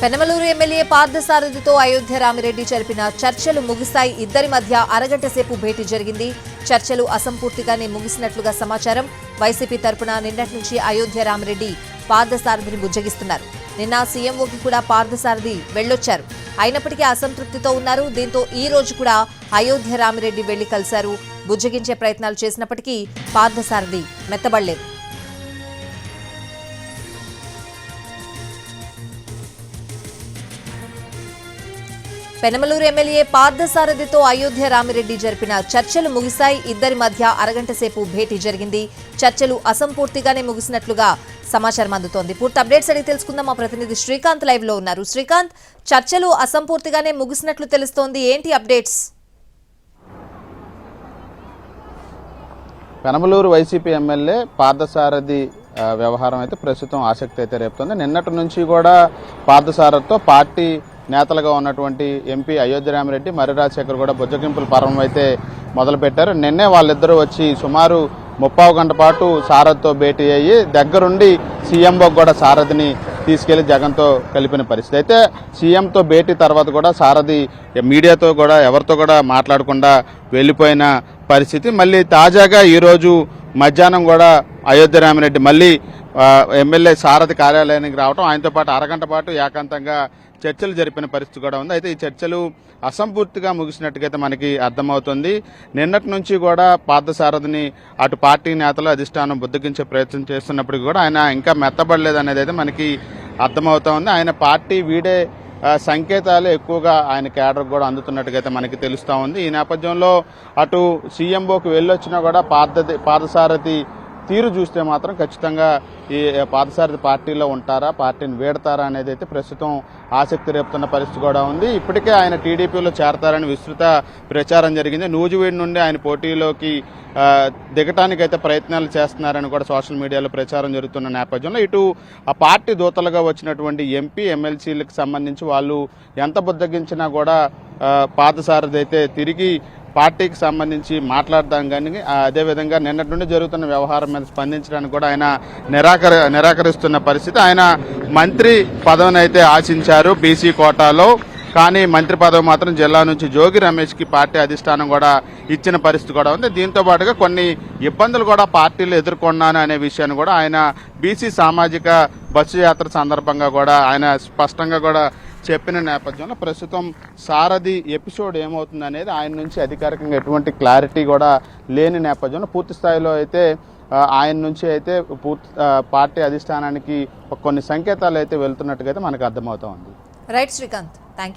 Penamaluru MLA పార్థసారథితో అయోధ్య రామిరెడ్డి జరిపిన చర్చలు ముగిశాయి. ఇద్దరి మధ్య అరగంట సేపు భేటీ జరిగింది. చర్చలు అసంపూర్తిగానే ముగిసినట్లుగా సమాచారం. వైసీపీ తరపున నిన్నటి నుంచి అయోధ్య రామిరెడ్డి పార్థసారథిని బుజ్జగిస్తున్నారు. నిన్న సీఎంఓకి కూడా పార్థసారథి వెళ్ళొచ్చారు అయినప్పటికీ అసంతృప్తితో ఉన్నారు. దీంతో ఈ రోజు కూడా అయోధ్య రామిరెడ్డి వెళ్ళి కలిశారు. బుజ్జగించే ప్రయత్నాలు చేసినప్పటికీ పార్థసారథి మెత్తబడలేదు. పెనమలూరు ఎమ్మెల్యే పార్థసారథితో అయోధ్య రామిరెడ్డి జరిపిన చర్చలు ముగిశాయి. ఇద్దరి మధ్య అరగంట సేపు భేటీ జరిగింది. చర్చలు అసంపూర్తిగానే ముగిసినట్లుగా సమాచారం అందుతోంది. పూర్తి అప్డేట్స్ అడిగి తెలుసుకుందాం. మా ప్రతినిధి శ్రీకాంత్ లైవ్లో ఉన్నారు. శ్రీకాంత్ చర్చలు అసంపూర్తిగానే ముగిసినట్లు తెలుస్తోంది. ఏంటి updates? Penamaluru YCP MLA Parthasarathi వ్యవహారం అయితే ప్రస్తుతం ఆసక్తి అయితే రేపుతుంది. నిన్నటి నుంచి కూడా పార్థసారథితో పార్టీ నేతలుగా ఉన్నటువంటి ఎంపీ అయోధ్య రామిరెడ్డి మర్రి రాజశేఖర్ కూడా బుజ్జగింపుల పర్వం అయితే మొదలుపెట్టారు. నిన్నే వాళ్ళిద్దరూ వచ్చి సుమారు ముప్పావు గంట పాటు సారథ్తో భేటీ అయ్యి దగ్గరుండి సీఎంఓ కూడా సారథిని తీసుకెళ్ళి జగన్తో కలిపిన పరిస్థితి. అయితే సీఎంతో భేటీ తర్వాత కూడా సారథి మీడియాతో కూడా ఎవరితో కూడా మాట్లాడకుండా వెళ్ళిపోయిన పరిస్థితి. మళ్ళీ తాజాగా ఈరోజు మధ్యాహ్నం కూడా అయోధ్య రామిరెడ్డి మళ్ళీ ఎమ్మెల్యే సారథి కార్యాలయానికి రావడం ఆయనతో పాటు అరగంట పాటు ఏకాంతంగా చర్చలు జరిపిన పరిస్థితి కూడా ఉంది. అయితే ఈ చర్చలు అసంపూర్తిగా ముగిసినట్టుగైతే మనకి అర్థమవుతుంది. నిన్నటి నుంచి కూడా పార్థసారథిని అటు పార్టీ నేతలు అధిష్టానం బుద్ధగించే ప్రయత్నం చేస్తున్నప్పటికీ కూడా ఆయన ఇంకా మెత్తబడలేదు అనేది అయితే మనకి అర్థమవుతా ఉంది. ఆయన పార్టీ వీడే సంకేతాలు ఎక్కువగా ఆయన కేడర్ కూడా అందుతున్నట్టుగైతే మనకి తెలుస్తూ ఉంది. ఈ నేపథ్యంలో అటు సీఎంఓకి వెళ్ళొచ్చినా కూడా పార్థ పార్థసారథి తీరు చూస్తే మాత్రం ఖచ్చితంగా ఈ పాదసారథి పార్టీలో ఉంటారా పార్టీని వీడతారా అనేది అయితే ప్రస్తుతం ఆసక్తి రేపుతున్న పరిస్థితి కూడా ఉంది. ఇప్పటికే ఆయన టీడీపీలో చేరతారని విస్తృత ప్రచారం జరిగింది. నూజివీడి నుండి ఆయన పోటీలోకి దిగటానికైతే దిగటానికి అయితే ప్రయత్నాలు చేస్తున్నారని కూడా సోషల్ మీడియాలో ప్రచారం జరుగుతున్న నేపథ్యంలో ఇటు ఆ పార్టీ దూతలుగా వచ్చినటువంటి ఎంపీ ఎమ్మెల్సీలకు సంబంధించి వాళ్ళు ఎంత బుద్ధగించినా కూడా ఆ, తిరిగి పార్టీకి సంబంధించి మాట్లాడదాం కానీ అదేవిధంగా నిన్నటి నుండి జరుగుతున్న వ్యవహారం మీద స్పందించడానికి కూడా ఆయన నిరాకర నిరాకరిస్తున్న పరిస్థితి. ఆయన మంత్రి పదవిని అయితే ఆశించారు బీసీ కోటాలో. కానీ మంత్రి పదవి మాత్రం జిల్లా నుంచి జోగి రమేష్కి పార్టీ అధిష్టానం కూడా ఇచ్చిన పరిస్థితి కూడా ఉంది. దీంతో పాటుగా కొన్ని ఇబ్బందులు కూడా పార్టీలు ఎదుర్కొన్నాను అనే విషయాన్ని కూడా ఆయన బీసీ సామాజిక బస్సు యాత్ర సందర్భంగా కూడా ఆయన స్పష్టంగా కూడా చెప్పిన నేపథ్యంలో ప్రస్తుతం సారథి ఎపిసోడ్ ఏమవుతుంది అనేది ఆయన నుంచి అధికారికంగా ఎటువంటి క్లారిటీ కూడా లేని నేపథ్యంలో పూర్తి స్థాయిలో అయితే ఆయన నుంచి అయితే పూర్తి పార్టీ అధిష్టానానికి కొన్ని సంకేతాలు అయితే వెళ్తున్నట్టుగా అయితే మనకు అర్థమవుతా ఉంది. Right Srikanth thank